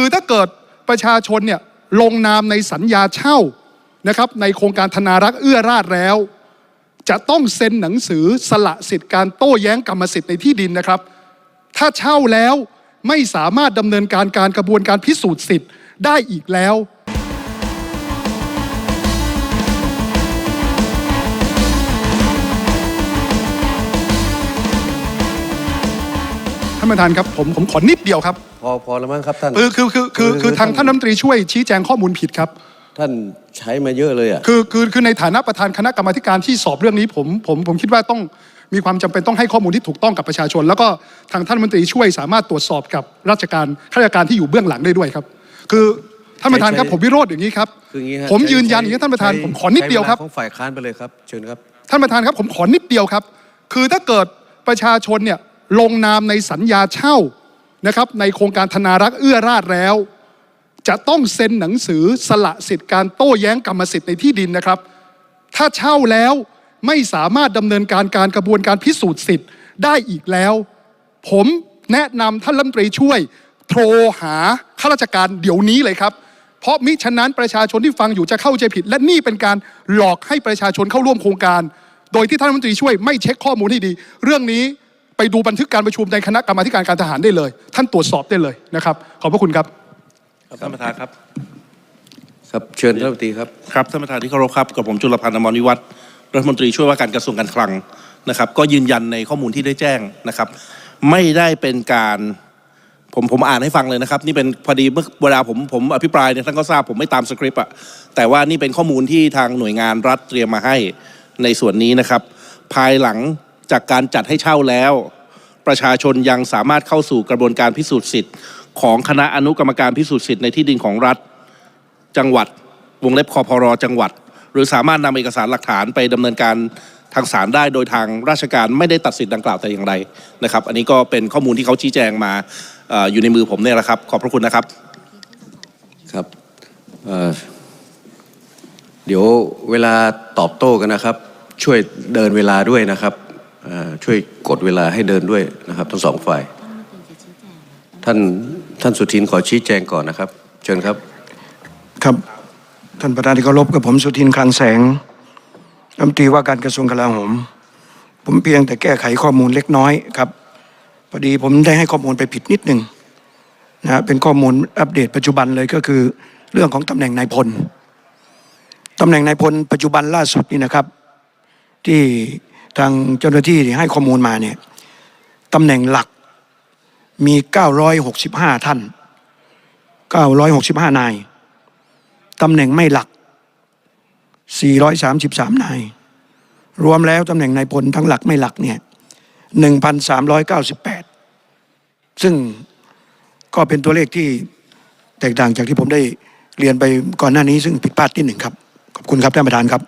คือถ้าเกิดประชาชนเนี่ยลงนามในสัญญาเช่านะครับในโครงการธนารักษ์เอื้อราชแล้ว จะต้องเซ็นหนังสือสละสิทธิ์การโต้แย้งกรรมสิทธิ์ในที่ดินนะครับ ถ้าเช่าแล้วไม่สามารถดำเนินการการกระบวนการพิสูจน์สิทธิ์ได้อีกแล้วานประธานครับผมผมขอนิดเดียวครับพอพอแล้วมั้งครับท่าน คือคือคือคือคือทางท่านรัฐมนตรีช่วยชี้แจงข้อมูลผิดครับท่านใช้มาเยอะเลยอะคือคือคือในฐานะประธานคณะกรรมาธิการที่สอบเรื่องนี้ผมผมผมคิดว่าต้องมีความจำเป็นต้องให้ข้อมูลที่ถูกต้องกับประชาชน แล้วก็ทางท่านรัฐมนตรีช่วยสามารถตรวจสอบกับราชการข้าราชการที่อยู่เบื้องหลังได้ด้วยครับ คือท่านประธานครับใช้ผมวิโรธอย่างนี้ครับคืออย่างนี้ฮะผมใช้ยืนยันอย่างนี้ท่านประธานใช้ผมขอนิดเดียวครับใช้ลาของฝ่ายค้านไปเลยครับเชิญครับท่านประธานครับผมขอนิดเดียวครับ คือถ้าเกิดประชาชนเนี่ย ลงนามในสัญญาเช่านะครับในโครงการธนารักษ์เอื้อราชแล้ว จะต้องเซ็นหนังสือสละสิทธิ์การโต้แย้งกรรมสิทธิ์ในที่ดินนะครับ ถ้าเช่าแล้วไม่สามารถดำเนินการการกระบวนการพิสูจน์สิทธิ์ได้อีกแล้ว ผมแนะนำท่านรัฐมนตรีช่วย โทรหาข้าราชการเดี๋ยวนี้เลยครับ เพราะมิฉะนั้นประชาชนที่ฟังอยู่จะเข้าใจผิด และนี่เป็นการหลอกให้ประชาชนเข้าร่วมโครงการ โดยที่ท่านรัฐมนตรีช่วยไม่เช็คข้อมูลให้ดี เรื่องนี้ ไปดูบันทึกการประชุมในคณะกรรมาธิการการทหารได้เลย ท่านตรวจสอบได้เลยนะครับ ขอบพระคุณครับครับท่านประธานครับครับเชิญท่านรัฐมนตรีครับครับท่านประธานที่เคารพครับกับผมจุลพันธ์อมรวิวัฒน์รัฐมนตรีช่วยว่าการกระทรวงการคลังนะครับ ก็ยืนยันในข้อมูลที่ได้แจ้งนะครับ ไม่ได้เป็นการผมผมอ่านให้ฟังเลยนะครับ นี่เป็นพอดีเมื่อเวลาผมผมอภิปรายเนี่ยท่านก็ทราบผมไม่ตามสคริปต์อะแต่ว่านี่เป็นข้อมูลที่ทางหน่วยงานรัฐเตรียมมาให้ในส่วนนี้นะครับ ภายหลัง จากการจัดให้เช่าแล้ว ประชาชนยังสามารถเข้าสู่กระบวนการพิสูจน์สิทธิ์ ของคณะอนุกรรมการพิสูจน์สิทธิ์ในที่ดินของรัฐ จังหวัด วงเล็บคอพรจังหวัด หรือสามารถนำเอกสารหลักฐานไปดำเนินการทางศาลได้โดยทางราชการไม่ได้ตัดสิทธิ์ดังกล่าวแต่อย่างใดนะครับ อันนี้ก็เป็นข้อมูลที่เขาชี้แจงมาออยู่ในมือผมเนี่ยแหละครับ ขอบพระคุณนะครับครับเเดี๋ยวเวลาตอบโต้กันนะครับ ช่วยเดินเวลาด้วยนะครับ ช่วยกดเวลาให้เดินด้วยนะครับ ทั้งสองฝ่าย ท่านท่านสุทินขอชี้แจงก่อนนะครับ เชิญครับ ครับ ท่านประธานที่เคารพกับผมสุทินคลังแสงรัฐมนตรีว่าการกระทรวงกลาโหม ผมเพียงแต่แก้ไขข้อมูลเล็กน้อยครับพอดีผมได้ให้ข้อมูลไปผิดนิดหนึ่งนะฮะเป็นข้อมูลอัปเดตปัจจุบันเลยก็คือ เรื่องของตำแหน่งนายพลตำแหน่งนายพลปัจจุบันล่าสุดนี่นะครับ ที่ ทางเจ้าหน้าที่ให้ข้อมูลมาเนี่ยตำแหน่งหลักมี 965 ท่าน 965 นาย ตำแหน่งไม่หลัก 433 นาย รวมแล้วตำแหน่งนายพลทั้งหลักไม่หลักเนี่ย 1,398 ซึ่งก็เป็นตัวเลขที่แตกต่างจากที่ผมได้เรียนไปก่อนหน้านี้ ซึ่งผิดพลาดนิดหนึ่งครับ ขอบคุณครับท่านประธานครับ